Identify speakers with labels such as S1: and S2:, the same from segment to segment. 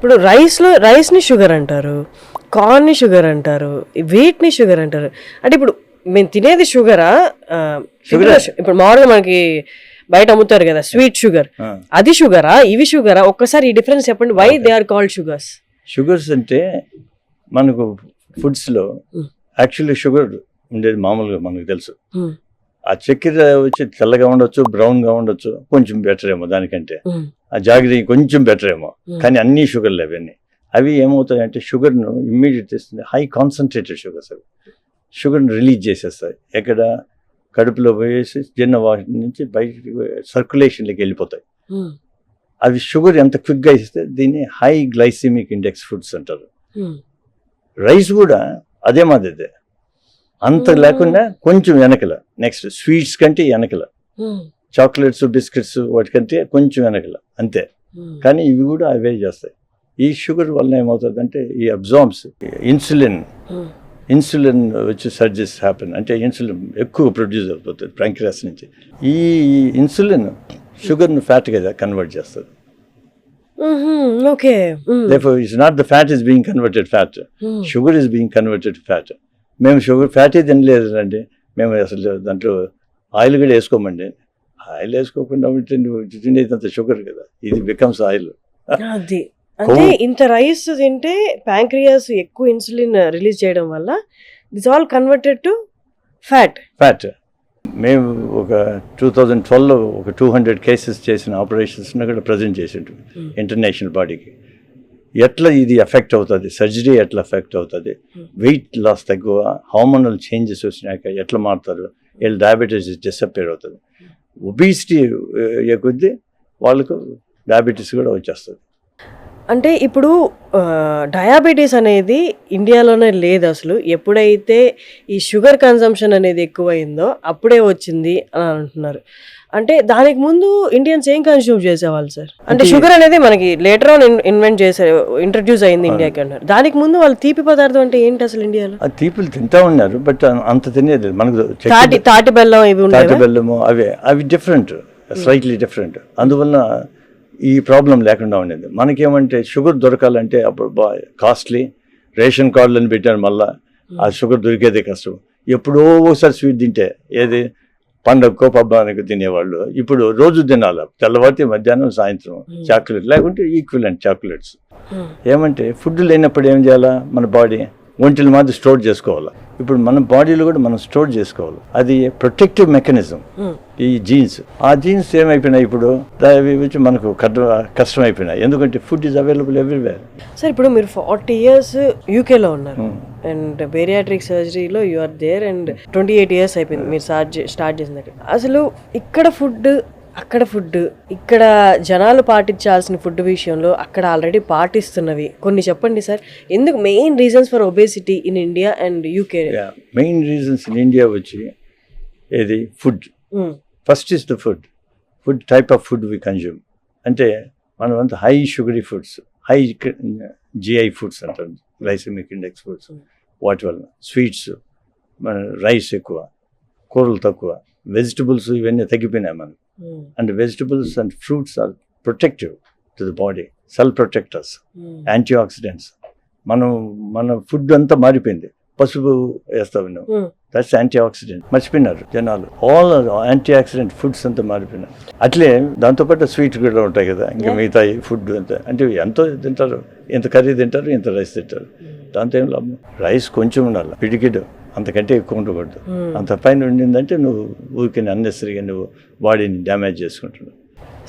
S1: ఇప్పుడు రైస్లో రైస్ని షుగర్ అంటారు కార్న్ని షుగర్ అంటారు వీట్ని షుగర్ అంటారు. అంటే ఇప్పుడు మేము తినేది షుగరా? షుగర్. ఇప్పుడు మామూలుగా మనకి బయట అమ్ముతారు కదా స్వీట్ షుగర్. అది షుగరా? ఇవి షుగరా? ఒక్కసారి ఈ డిఫరెన్స్ చెప్పండి. Why they are called sugars
S2: sugars అంటే మనకు ఫుడ్స్లో. యాక్చువల్లీ షుగర్ ఉండేది మామూలుగా మనకు తెలుసు. ఆ చక్కెర వచ్చి తెల్లగా ఉండొచ్చు బ్రౌన్గా ఉండొచ్చు కొంచెం బెటర్ ఏమో దానికంటే. ఆ జాగ్రత్త కొంచెం బెటర్ ఏమో. కానీ అన్ని షుగర్లు అవన్నీ అవి ఏమవుతాయి అంటే షుగర్ను ఇమ్మీడియట్ తెస్తుంది. హై కాన్సన్ట్రేటెడ్ షుగర్స్ అవి. షుగర్ని రిలీజ్ చేసేస్తాయి. ఎక్కడ? కడుపులో పోయేసి చిన్న వాటి నుంచి బయటికి సర్క్యులేషన్లోకి వెళ్ళిపోతాయి. అవి షుగర్ ఎంత క్విక్గా ఇస్తే దీన్ని హై గ్లైసిమిక్ ఇండెక్స్ ఫుడ్స్ అంటారు. రైస్ కూడా అదే మాదిరిదే అంత. లేకుండా కొంచెం వెనకల. నెక్స్ట్ స్వీట్స్ కంటే వెనకల. చాక్లెట్స్ బిస్కెట్స్ వాటికంటే కొంచెం వెనకల అంతే. కానీ ఇవి కూడా అవే చేస్తాయి. ఈ షుగర్ వల్ల ఏమవుతుందంటే ఈ అబ్జార్బ్స్ ఇన్సులిన్ ఇన్సులిన్ వచ్చి సర్జెస్ హ్యాపెన్ అంటే ఇన్సులిన్ ఎక్కువ ప్రొడ్యూస్ అవుతుంది ప్యాంక్రియాస్ నుంచి. ఈ ఇన్సులిన్ షుగర్ను ఫ్యాట్గా కన్వర్ట్ చేస్తుంది.
S1: Okay
S2: not the fat is being converted fat. Sugar is being converted fat మేము షుగర్ ఫ్యాటే తినలేదు అండి మేము అసలు దాంట్లో ఆయిల్ కూడా వేసుకోమండి. ఆయిల్ వేసుకోకుండా ఉంటే నువ్వు తినేది అంత షుగర్ కదా. ఇది బికమ్స్ ఆయిల్
S1: అది అంటే ఇంత రైస్ తింటే ప్యాంక్రియాస్ ఎక్కువ ఇన్సులిన్ రిలీజ్ చేయడం వల్ల this all converted to fat
S2: fat మేము ఒక టూ థౌజండ్ ట్వెల్వ్లో ఒక టూ హండ్రెడ్ కేసెస్ చేసిన ఆపరేషన్స్ని కూడా ప్రజెంట్ చేసిండు ఇంటర్నేషనల్ బాడీకి ఎట్లా ఇది ఎఫెక్ట్ అవుతుంది? సర్జరీ ఎట్లా ఎఫెక్ట్ అవుతుంది? వెయిట్ లాస్ తక్కువ హార్మోనల్ చేంజెస్ వచ్చినాక ఎట్లా మారుతారు? వీళ్ళు డయాబెటీస్ డిసప్పేర్ అవుతుంది. ఒబీసిటీ eh, కొద్దీ వాళ్ళకు డయాబెటీస్ కూడా వచ్చేస్తుంది.
S1: అంటే ఇప్పుడు డయాబెటీస్ అనేది ఇండియాలోనే లేదు అసలు. ఎప్పుడైతే ఈ షుగర్ కన్సంప్షన్ అనేది ఎక్కువైందో అప్పుడే వచ్చింది అని అంటున్నారు. అంటే దానికి ముందు ఇండియన్స్ ఏం కన్స్యూమ్ చేసేవాళ్ళు సార్? అంటే షుగర్ అనేది మనకి లేటర్ ఆన్ ఇన్వెంట్ చేశారు ఇంట్రడ్యూస్ అయింది ఇండియాకి అంటారు దానికి ముందు వాళ్ళు తీపి పదార్థం అంటే ఏంటి అసలు ఇండియాలో?
S2: ఆ తీపులు తింటా ఉన్నారు బట్ అంత తినేది. మనకు
S1: తాటి తాటి బెల్లం ఇవి
S2: తాటి బెల్లము అవి అవి డిఫరెంట్ స్లైట్లీ డిఫరెంట్ అందువల్ల ఈ ప్రాబ్లం లేకుండా ఉండేది. మనకేమంటే షుగర్ దొరకాలంటే అప్పుడు బా కాస్ట్లీ రేషన్ కార్డులను పెట్టారు మళ్ళా. ఆ షుగర్ దొరికేదే కష్టం. ఎప్పుడో ఒకసారి స్వీట్ తింటే ఏది? పండగకో పబ్బానికి తినేవాళ్ళు. ఇప్పుడు రోజు తినాలి. తెల్లవారితే మధ్యాహ్నం సాయంత్రం చాక్లెట్. లేకుంటే ఈక్వలెంట్ చాక్లెట్స్
S1: Hmm.
S2: ఏమంటే ఫుడ్ లేనప్పుడు ఏం చేయాలా? మన బాడీ ఒంటిని మాత్రం స్టోర్ చేసుకోవాలి. ఇప్పుడు మన బాడీలో కూడా మనం స్టోర్ చేసుకోవాలి. అది ప్రొటెక్టివ్ మెకానిజం
S1: Hmm.
S2: ఈ జీన్స్. ఆ జీన్స్ ఏమైపోయినాయి ఇప్పుడు? వచ్చి మనకు కష్ట- అయిపోయినాయి ఎందుకంటే food is available everywhere
S1: sir ఇప్పుడు మీరు ఫార్టీ ఇయర్స్ యూకేలో ఉన్నారు. And bariatric సర్జరీలో you are there and twenty eight years అయిపోయింది. మీరు స్టార్ట్ స్టార్ట్ చేసిన అసలు ఇక్కడ ఫుడ్ అక్కడ ఫుడ్ ఇక్కడ జనాలు పాటించాల్సిన ఫుడ్ విషయంలో అక్కడ ఆల్రెడీ పాటిస్తున్నవి. కొన్ని చెప్పండి సార్. ఎందుకు main reasons for obesity in India and UK
S2: main reasons in India వచ్చి ఏది? Food first is the food food type of food we consume అంటే మనం అంతా high sugary foods high GI foods అంటారు glycemic index foods వాటి వల్ల sweets మన rice ఎక్కువ కూరలు తక్కువ వెజిటబుల్స్ ఇవన్నీ తగ్గిపోయినాయి మనం and vegetables and fruits are protective to the body cell protectors antioxidants మనం మన ఫుడ్ అంతా మారిపోయింది. పసుపు వేస్తావు నువ్వు. దట్స్ యాంటీ ఆక్సిడెంట్ మర్చిపోయినారు జనాలు. ఆల్ యాంటీ ఆక్సిడెంట్ ఫుడ్స్ అంతా మారిపోయినారు అట్లే దాంతోపాటు స్వీట్ కూడా ఉంటాయి కదా. ఇంకా మిగతా ఫుడ్ అంతా. అంటే ఎంతో తింటారు. ఇంత కర్రీ తింటారు ఇంత రైస్ తింటారు. దాంతో ఏం లాభం? రైస్ కొంచెం ఉండాలి. పిడికిడు అంతకంటే ఎక్కువ ఉండకూడదు. అంత పైన ఉండిందంటే నువ్వు ఊరికే అన్నెసరిగా నువ్వు బాడీని డ్యామేజ్ చేసుకుంటున్నావు.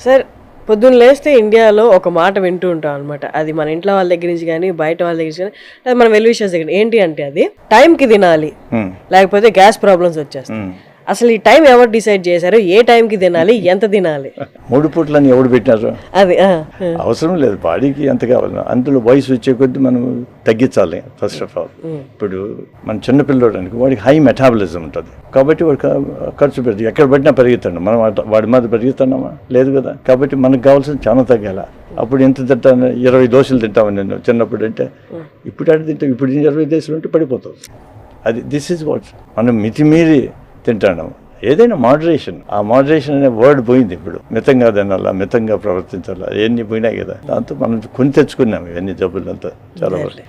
S1: సార్ పొద్దున్న లేస్తే ఇండియాలో ఒక మాట వింటూ ఉంటాం అనమాట అది మన ఇంట్లో వాళ్ళ దగ్గర నుంచి కానీ బయట వాళ్ళ దగ్గర నుంచి కానీ లేదా మన వెల్ విషయస్ దగ్గర. ఏంటి అంటే అది? టైంకి తినాలి. లేకపోతే గ్యాస్ ప్రాబ్లమ్స్ వచ్చేస్తాయి. అసలు ఈ టైం ఎవరు డిసైడ్ చేశారు? ఏ టైంకి తినాలి? ఎంత తినాలి?
S2: మూడు పూట్లని ఎవడు పెట్టినారు?
S1: అది.
S2: అవసరం లేదు బాడీకి ఎంత కావాలి? అందులో వయసు వచ్చే కొద్దీ మనం తగ్గించాలి ఫస్ట్ ఆఫ్ ఆల్ ఇప్పుడు మన చిన్నపిల్లడు అనుకో వాడికి హై మెటాబలిజం ఉంటుంది. కాబట్టి వాడికి ఆ ఖర్చు పెడుతుంది ఎక్కడ పడినా పెరుగుతాడు మనం వాడి మీద పెరుగుతున్నామా లేదు కదా. కాబట్టి మనకు కావాల్సిన చాలా తగ్గాల. అప్పుడు ఎంత తింటాను? ఇరవై దోశలు తింటామని నేను చిన్నప్పుడు అంటే ఇప్పుడు అటు తింటాం ఇప్పుడు ఇరవై దోశలు ఉంటే పడిపోతావు. అది దిస్ ఈజ్ వాట్ మనం మితిమీరి తింటాము ఏదైనా మోడరేషన్ ఆ మోడరేషన్ అనే వర్డ్ పోయింది ఇప్పుడు. మితంగా తినాలా మితంగా ప్రవర్తించాలా అవన్నీ పోయినాయి కదా. దాంతో మనం కొని తెచ్చుకున్నాం ఇవన్నీ జబ్బులంతా చాలా వరకు.